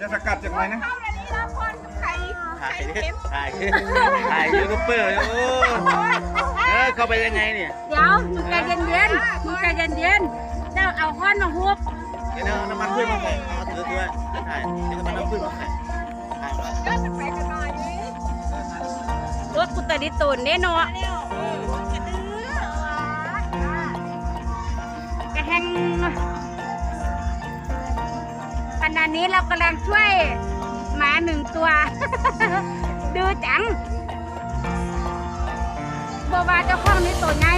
จะสกัดจากไหนนะเข้าในนี้แล้วคนไข่ถ่าไข่ยเค็มถ่ายถ่ายยูทูบเบอร์โอ้เออเข้าไปยังไงเนี่ยเดี๋ยวหนูใจเย็นเย็นๆหนูใจเย็นเย็นๆเจ้าเอาค้อนมาฮุบเดี๋ยวเอาน้ำมันพืชมาใส่เอาถือตัวถ่ายเดี๋ยวน้ำมันพืชมาใส่ถ่ายไว้เดินไปกันหน่อยนี่รถกุตดิตูนเด้เนาะเร็วเออกระดื้อกระแหงข ณะนี้เรากำลังช่วยหมาหนึ่งตัว ดูจังบว่าเจ้าของนี่ตัวไง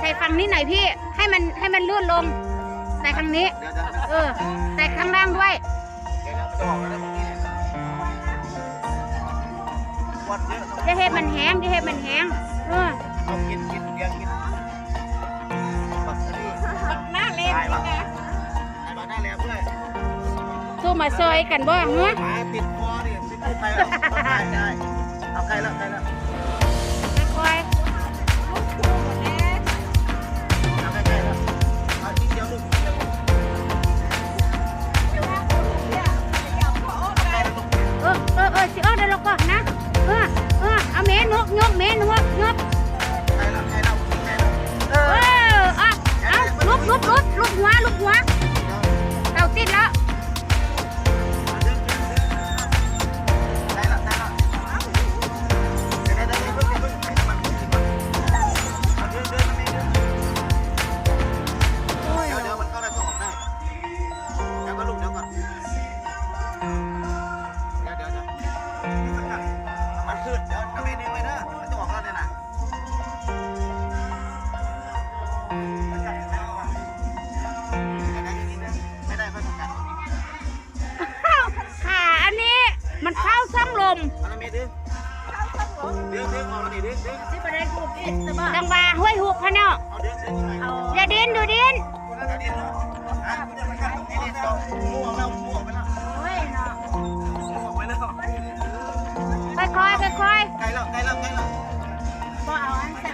ใส่ใส่ฝั่งนี้หน่อยพี่ให้มันให้มันลื่นลง ใส่ข้างนี้ เดี๋ยวเดี๋ยวเออ ใส่ข้างล่างด้วย เดี๋ยวจะออกแล้วนะเมื่อกี้เนี่ยวันเยอะจะเห็ดมันแห้งจะเห็ดมันแห้งเออเอากินกินเบียร์กินบัตรนี่หน้าเล่นนี่ไงไอ้มาได้แล้วเพื่อนสู้มาซอยกันบ่เฮ้ยหมาติดคอดิติดขึ้นไปแล้วเอาได้ได้เอาใกล้แล้วใกล้แล้ว เมนกยกเมนกยก เข้าช่องลมเอาละเมดึงดึงดึงออกแล้วนี่ดึงดึงที่ประเด็นถูกอีกใช่ป่ะจังหวะห้วยหุบพะเนาะเอาดึงดึงหน่อยเอาอย่าดินดูดินเดี๋ยวดินเนาะอะนี่นี่เอางูออกแล้วงูออกไปแล้วโอ้ยเนาะงูออกไปแล้วค่อยๆค่อยใกล้แล้วใกล้แล้วใกล้แล้วๆบ่เอาอันแสบตั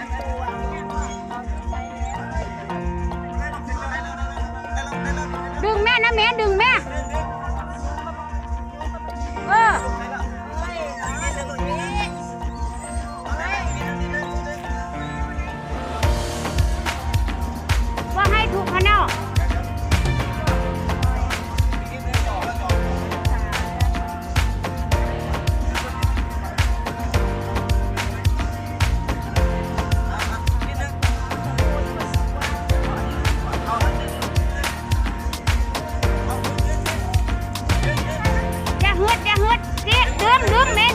ดอดเรียกดึงดึงแม่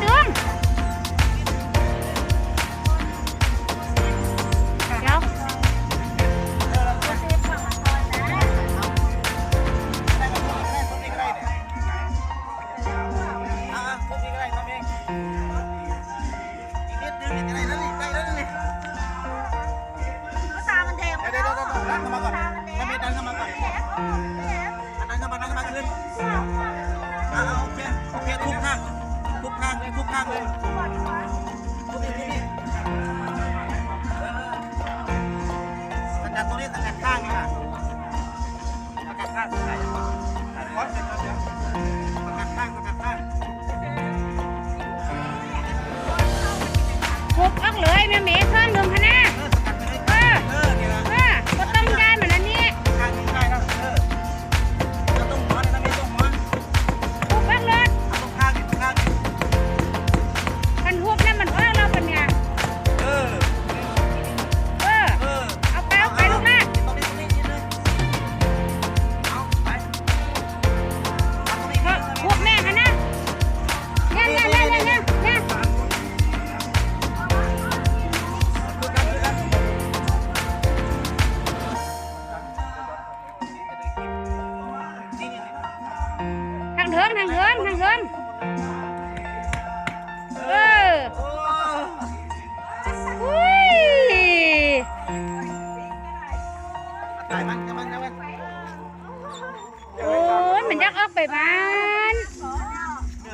ข้างเลยทุกข้างเลยทุกนี่ทุกนี่สกัดตัวนี้สกัดข้างนี่ค่ะสกัดข้างสกัดข้างสกัดข้างสกัดข้างหุบอักเลยแม่เมย์ ทางเฮินทางเฮินเออโอ้อุ้ยตายมันมันมันโอ้ยมันยักออกไปบ้าน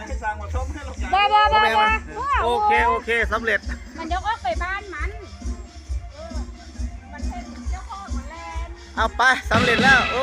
ให้สั่งมาชมให้เราบ่บ่บ่บ่โอเค โอเคสำเร็จ มันยกออกไปบ้านมันมันเป็นเจ้าของมันแลนด์เอาไปสำเร็จแล้ว โอ้